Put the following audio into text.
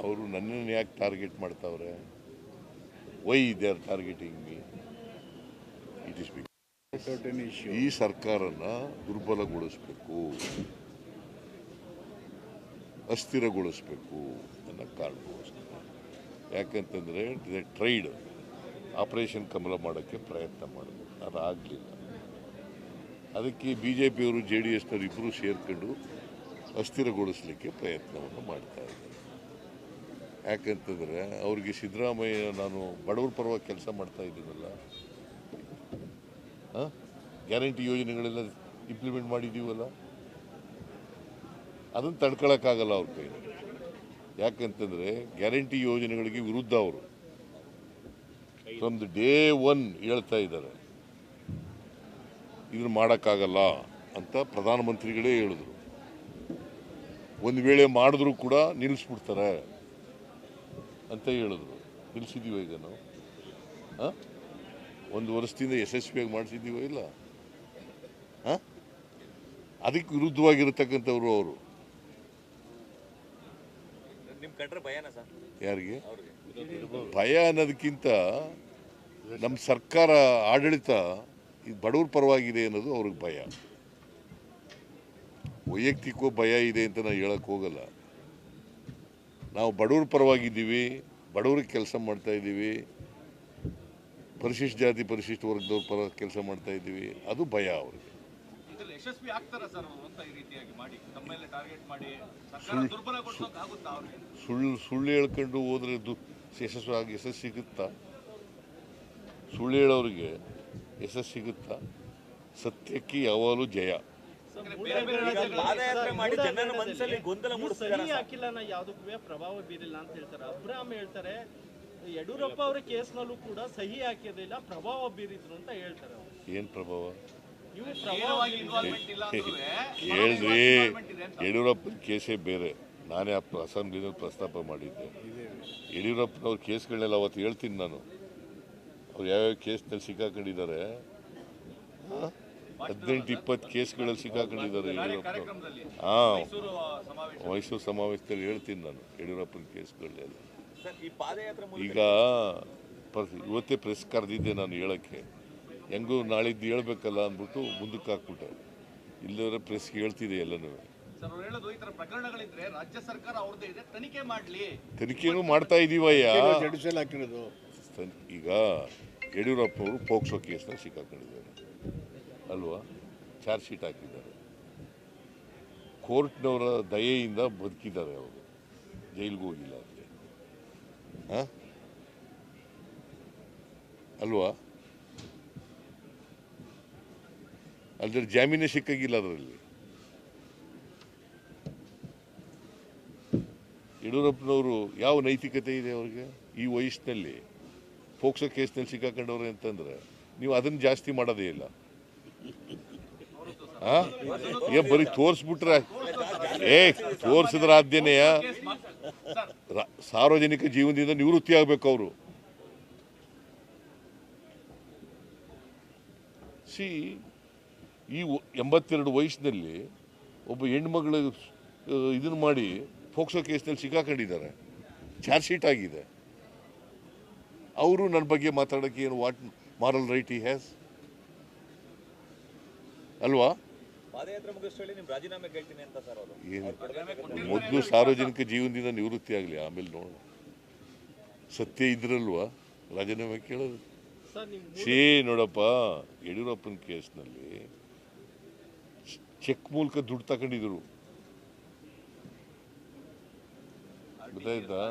ಅವರು ನನ್ನನ್ನು ಯಾಕೆ ಟಾರ್ಗೆಟ್ ಮಾಡ್ತಾವ್ರೆ? Why they are targeting me it is big ಈ ಸರ್ಕಾರನ ದುರ್ಬಲಗೊಳಿಸಬೇಕು. ಅಸ್ಥಿರಗೊಳಿಸಬೇಕು ಅನ್ನೋ ಕಾರಣಕ್ಕೋಸ್ಕರ. ಯಾಕಂತಂದರೆ ಟ್ರೈಡ್ ಆಪರೇಷನ್ ಕಮಲ ಮಾಡೋಕ್ಕೆ ಪ್ರಯತ್ನ ಮಾಡಿದ್ರು. ಅದು ಆಗಲಿಲ್ಲ ಅದಕ್ಕೆ ಬಿ ಜೆ ಪಿಯವರು ಜೆ ಡಿ ಎಸ್ನವರು ಇಬ್ಬರು ಸೇರ್ಕೊಂಡು ಅಸ್ಥಿರಗೊಳಿಸಲಿಕ್ಕೆ ಪ್ರಯತ್ನವನ್ನು ಮಾಡ್ತಾ ಇದ್ದಾರೆ. ಯಾಕಂತಂದರೆ ಅವ್ರಿಗೆ ಸಿದ್ದರಾಮಯ್ಯ ನಾನು ಬಡವ್ರ ಪರವಾಗಿ ಕೆಲಸ ಮಾಡ್ತಾ ಇದ್ದೀನಲ್ಲ ಗ್ಯಾರಂಟಿ ಯೋಜನೆಗಳೆಲ್ಲ ಇಂಪ್ಲಿಮೆಂಟ್ ಮಾಡಿದ್ದೀವಲ್ಲ? ಅದನ್ನು ತಡ್ಕೊಳಕ್ಕಾಗಲ್ಲ ಅವ್ರ ಕೈ ಯಾಕಂತಂದರೆ ಗ್ಯಾರಂಟಿ ಯೋಜನೆಗಳಿಗೆ ವಿರುದ್ಧ ಅವರು. ಫ್ರಮ್ ಡೇ ಒನ್ ಹೇಳ್ತಾ ಇದ್ದಾರೆ. ಇದನ್ನು ಮಾಡೋಕ್ಕಾಗಲ್ಲ ಅಂತ ಪ್ರಧಾನಮಂತ್ರಿಗಳೇ ಹೇಳಿದ್ರು. ಒಂದು ವೇಳೆ ಮಾಡಿದ್ರು ಕೂಡ ನಿಲ್ಲಿಸ್ಬಿಡ್ತಾರೆ. ಅಂತ ಹೇಳಿದ್ರು. ನಿಲ್ಲಿಸಿದೀವ ಈಗ ನಾವು? ಹಾಂ? ಒಂದು ವರ್ಷದಿಂದ ಯಶಸ್ವಿಯಾಗಿ ಮಾಡಿಸಿದ್ದೀವೋ ಇಲ್ಲ? ಹಾಂ? ಅದಕ್ಕೆ ವಿರುದ್ಧವಾಗಿರತಕ್ಕಂಥವ್ರು ಅವರು. ಯಾರಿಗೆ? ಭಯ ಅನ್ನೋದಕ್ಕಿಂತ ನಮ್ಮ ಸರ್ಕಾರ ಆಡಳಿತ ಇದು ಬಡವ್ರ ಪರವಾಗಿದೆ ಅನ್ನೋದು ಅವ್ರಿಗೆ ಭಯ. ವೈಯಕ್ತಿಕ ಭಯ ಇದೆ ಅಂತ ನಾನು ಹೇಳಕ್ಕೆ ಹೋಗಲ್ಲ. ನಾವು ಬಡವ್ರ ಪರವಾಗಿದ್ದೀವಿ ಬಡವ್ರಿಗೆ ಕೆಲಸ ಮಾಡ್ತಾ ಇದ್ದೀವಿ ಪರಿಶಿಷ್ಟ ಜಾತಿ ಪರಿಶಿಷ್ಟ ವರ್ಗದವ್ರ ಪರ ಕೆಲಸ ಮಾಡ್ತಾ ಇದ್ದೀವಿ ಅದು ಭಯ ಅವ್ರಿಗೆ. ಯಶಸ್ವಿ ಸುಳ್ಳು ಸುಳ್ಳು ಹೇಳ್ಕೊಂಡು ಹೋದ್ರೆ ದು ಯಶಸ್ಸು ಆಗಿ ಯಶಸ್ಸು ಸಿಗುತ್ತಾ? ಸುಳ್ಳು ಹೇಳೋರಿಗೆ ಯಶಸ್ಸು ಸಿಗುತ್ತಾ? ಸತ್ಯಕ್ಕೆ ಯಾವಾಗಲೂ ಜಯ. ಪಾದಯಾತ್ರೆ ಮಾಡಿ ಜನರ ಮನಸ್ಸಲ್ಲಿ ಗೊಂದಲ ಹಾಕಿಲ್ಲ ನಾ ಯಾವುದಕ್ಕೂ ಪ್ರಭಾವ ಬೀರಿಲ್ಲ ಅಂತ ಹೇಳ್ತಾರೆ. ಅಬ್ರಾಮ್ ಹೇಳ್ತಾರೆ ಯಡಿಯೂರಪ್ಪ ಅವರ ಕೇಸ್ನಲ್ಲೂ ಕೂಡ ಸಹಿ ಹಾಕಿದಿಲ್ಲ ಪ್ರಭಾವ ಬೀರಿದ್ರು ಅಂತ ಹೇಳ್ತಾರೆ ಏನ್ ಏನು ಪ್ರಭಾವ? ಹೇಳಿದ್ರಿ ಯಡಿಯೂರಪ್ಪನ ಕೇಸೇ ಬೇರೆ. ನಾನೇ ಆ ಅಸೆಂಬ್ಲಿನಲ್ಲಿ ಪ್ರಸ್ತಾಪ ಮಾಡಿದ್ದೆ. ಯಡಿಯೂರಪ್ಪನವ್ರ ಕೇಸ್ಗಳನ್ನೆಲ್ಲ ಅವತ್ತು ಹೇಳ್ತೀನಿ ನಾನು. ಅವ್ರು ಯಾವ್ಯಾವ ಕೇಸ್ನಲ್ಲಿ ಸಿಕ್ಕಾಕೊಂಡಿದ್ದಾರೆ? ಹದಿನೆಂಟು ಇಪ್ಪತ್ತು ಕೇಸ್ಗಳಲ್ಲಿ ಸಿಕ್ಕಾಕೊಂಡಿದ್ದಾರೆ ಯಡಿಯೂರಪ್ಪ ಕಾರ್ಯಕ್ರಮದಲ್ಲಿ ಹಾಂ ಮೈಸೂರು ಸಮಾವೇಶ. ಮೈಸೂರು ಸಮಾವೇಶದಲ್ಲಿ ಹೇಳ್ತೀನಿ ನಾನು ಯಡಿಯೂರಪ್ಪನ ಕೇಸ್ಗಳನ್ನೆಲ್ಲ ಸರ್ ಈ ಪಾದಯಾತ್ರೆ ಮೂಲಕ ಈಗ ಇವತ್ತೇ ಪ್ರೆಸ್ ಕರೆದಿದ್ದೆ ನಾನು ಹೇಳೋಕ್ಕೆ. ಹೆಂಗೂ ನಾಳಿದ್ದು ಹೇಳಬೇಕಲ್ಲ ಅಂದ್ಬಿಟ್ಟು ಮುಂದಕ್ಕೆ ಹಾಕ್ಬಿಟ್ಟೆ. ಇಲ್ಲದ್ರೆ ಪ್ರೆಸ್ಗೆ ಹೇಳ್ತಿದೆ ಎಲ್ಲನೂ. ಸರ್ ಅವ್ರು ಹೇಳೋದು ಈ ತರ ಪ್ರಕರಣಗಳಿದ್ರೆ ರಾಜ್ಯ ಸರ್ಕಾರ ಅವ್ರದ್ದೇ ಇದೆ ತನಿಖೆ ಮಾಡ್ಲಿ. ತನಿಖೆನೂ ಮಾಡ್ತಾ ಇದೀವಯ್ಯ. ಈಗ ಯಡಿಯೂರಪ್ಪ ಅವರು ಪೋಕ್ಸೋ ಕೇಸ್ನ ಸಿಕ್ಕಾಕೊಂಡಿದ್ದಾರೆ. ಅಲ್ವಾ? ಚಾರ್ಜ್ ಶೀಟ್ ಹಾಕಿದ್ದಾರೆ. ಕೋರ್ಟ್ನವರ ದಯೆಯಿಂದ ಬದುಕಿದ್ದಾರೆ ಅವರು. ಜೈಲಿಗೆ ಹೋಗಿಲ್ಲ ಅದಕ್ಕೆ ಅಲ್ವಾ? ಅಲ್ದ್ರೆ ಜಾಮೀನೇ ಸಿಕ್ಕಾಗಿಲ್ಲ ಅದರಲ್ಲಿ. ಯಡಿಯೂರಪ್ಪನವರು ಯಾವ ನೈತಿಕತೆ ಇದೆ ಅವ್ರಿಗೆ? ಈ ವಯಸ್ಸಿನಲ್ಲಿ. ಪೋಕ್ಸೋ ಕೇಸ್ನಲ್ಲಿ ಸಿಕ್ಕಾಕೊಂಡವ್ರೆ ಅಂತಂದ್ರೆ ನೀವು ಅದನ್ನ ಜಾಸ್ತಿ ಮಾಡೋದೇ ಇಲ್ಲ? ಏ, ಬರೀ ತೋರಿಸ್ಬಿಟ್ರೆ ಏ, ತೋರಿಸಿದ್ರ ಆದ್ಯನೆಯ? ಸಾರ್ವಜನಿಕ ಜೀವನದಿಂದ ನಿವೃತ್ತಿ ಆಗ್ಬೇಕು ಅವರು. ಸಿ, ಈ ಎಂಬತ್ತೆರಡು ವಯಸ್ಸಿನಲ್ಲಿ ಒಬ್ಬ ಹೆಣ್ಮಗಳು ಇದನ್ನು ಮಾಡಿ ಫೋಕ್ಸೋ ಕೇಸ್ನಲ್ಲಿ ಸಿಕ್ಕಾಕೊಂಡಿದ್ದಾರೆ. ಚಾರ್ಜ್ ಶೀಟ್ ಆಗಿದೆ. ಅವರು ನನ್ನ ಬಗ್ಗೆ ಮಾತಾಡೋಕ್ಕೆ ಏನು what moral right he has ಅಲ್ವಾ ಪಾದಯಾತ್ರೆ ಮುಗಿಸ್ಕೊಳ್ಳಿ ನಿಮ್ ರಾಜೀನಾಮೆ ಕೇಳ್ತೀನಿ ಅಂತ ಸರ್ ಅವರು ಏನು ಮೊದಲು ಸಾರ್ವಜನಿಕ ಜೀವನದಿಂದ ನಿವೃತ್ತಿ ಆಗಲಿ, ಆಮೇಲೆ ನೋಡೋಣ. ಸತ್ಯ ಇದ್ರಲ್ವಾ? ರಾಜೀನಾಮೆ ಕೇಳೋದು. ಶೇ ನೋಡಪ್ಪ, ಯಡಿಯೂರಪ್ಪನ ಕೇಸ್ನಲ್ಲಿ ಚೆಕ್ ಮೂಲಕ ದುಡ್ಡು ತಗೊಂಡಿದ್ರು. ಗೊತ್ತಾಯ್ತಾ?